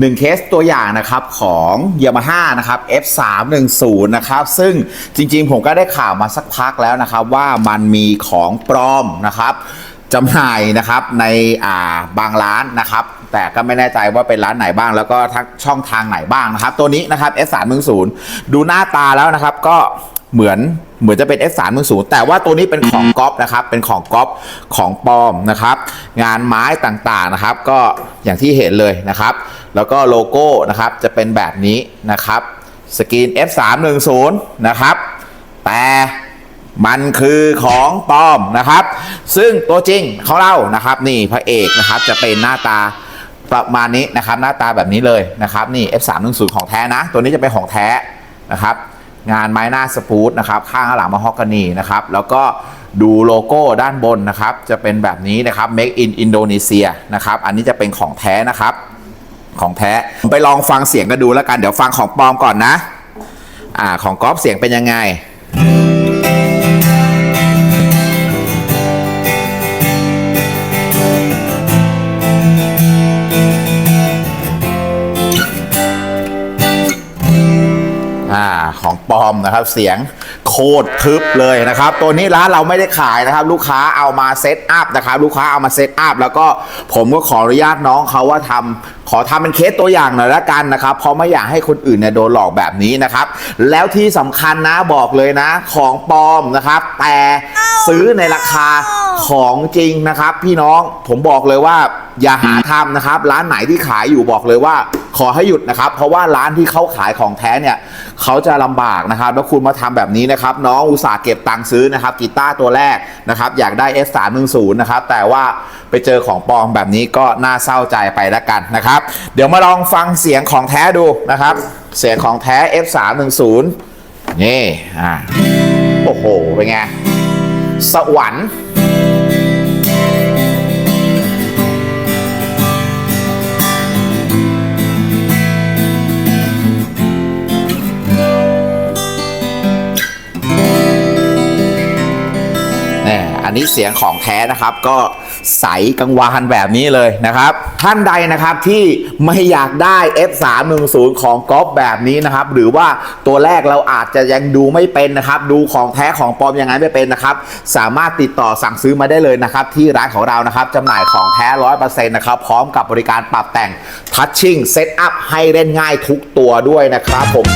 หนึ่งเคสตัวอย่างนะครับของ Yamaha นะครับ F310 นะครับซึ่งจริงๆผมก็ได้ข่าวมาสักพักแล้วนะครับว่ามันมีของปลอมนะครับจำหน่ายนะครับในอ่าบางร้านนะครับแต่ก็ไม่แน่ใจว่าเป็นร้านไหนบ้าง แล้วก็ทั้งช่องทางไหนบ้างนะครับ ตัวนี้นะครับ F310 ดูหน้าตาแล้วนะครับก็เหมือนเหมือนจะเป็น F310 แต่ว่าตัวนี้เป็นของก๊อปนะครับ เป็นของก๊อปของปลอมนะครับ งานไม้ต่างๆนะครับ ก็อย่างที่เห็นเลยนะครับ แล้วก็โลโก้นะครับจะเป็นแบบนี้นะครับสกรีน F310 นะครับ แต่มันคือของปลอมนะครับ ซึ่งตัวจริงเของเรานะครับ นี่พระเอกนะครับจะเป็นหน้าตาประมาณนี้นะครับ หน้าตาแบบนี้เลยนะครับนี่ F310 ของแท้นะ ตัวนี้จะเป็นของแท้นะครับงานไม้หน้าสปูตนะครับข้างหลังมาฮอกกานีนะครับแล้วก็ดูโลโก้ด้านบนนะครับ จะเป็นแบบนี้นะครับ Make in Indonesia นะครับ อันนี้จะเป็นของแท้นะครับ ของแท้ผมไปลองฟังเสียงกันดูแล้วกันเดี๋ยวฟังของปลอมก่อนนะ อ่า ของก๊อฟเสียงเป็นยังไง ของปลอมนะครับเสียงโคตรทึบเลยนะครับ ตัวนี้ร้านเราไม่ได้ขายนะครับ ลูกค้าเอามาเซตอัพนะครับลูกค้าเอามาเซตอัพแล้วก็ผมก็ขออนุญาตน้องเขาว่าทำขอทำเป็นเคสตัวอย่างหน่อยละกันนะครับเพราะไม่อยากให้คนอื่นเนี่ยโดนหลอกแบบนี้นะครับ แล้วที่สำคัญนะบอกเลยนะ ของปลอมนะครับ แต่ซื้อในราคาของจริงนะครับ พี่น้องผมบอกเลยว่าอย่าหาทำนะครับ ร้านไหนที่ขายอยู่บอกเลยว่า ขอให้หยุดนะครับ เพราะว่าร้านที่เขาขายของแท้เนี่ยเขาจะลำบากนะครับ แล้วคุณมาทำแบบนี้นะครับน้องอุตส่าห์เก็บตังค์ซื้อนะครับกีตาร์ตัวแรกนะครับอยากได้ F310 นะครับแต่ว่าไปเจอของปลอมแบบนี้ก็น่าเศร้าใจไปแล้วกันนะครับ เดี๋ยวมาลองฟังเสียงของแท้ดูนะครับ เสียงของแท้ F310 นี่อ่าโอ้โหเป็นไงสวรรค์ นี้เสียงของแท้นะครับ ก็ใสกังวานแบบนี้เลยนะครับ ท่านใดนะครับที่ไม่อยากได้ F310 ของก๊อฟแบบนี้นะครับ หรือว่าตัวแรกเราอาจจะยังดูไม่เป็นนะครับ ดูของแท้ของปลอมยังไงไม่เป็นนะครับ สามารถติดต่อสั่งซื้อมาได้เลยนะครับ ที่ร้านของเรานะครับจำหน่ายของแท้100%นะครับ พร้อมกับบริการปรับแต่งทัชชิ่งเซตอัพให้เล่นง่ายทุกตัวด้วยนะครับผม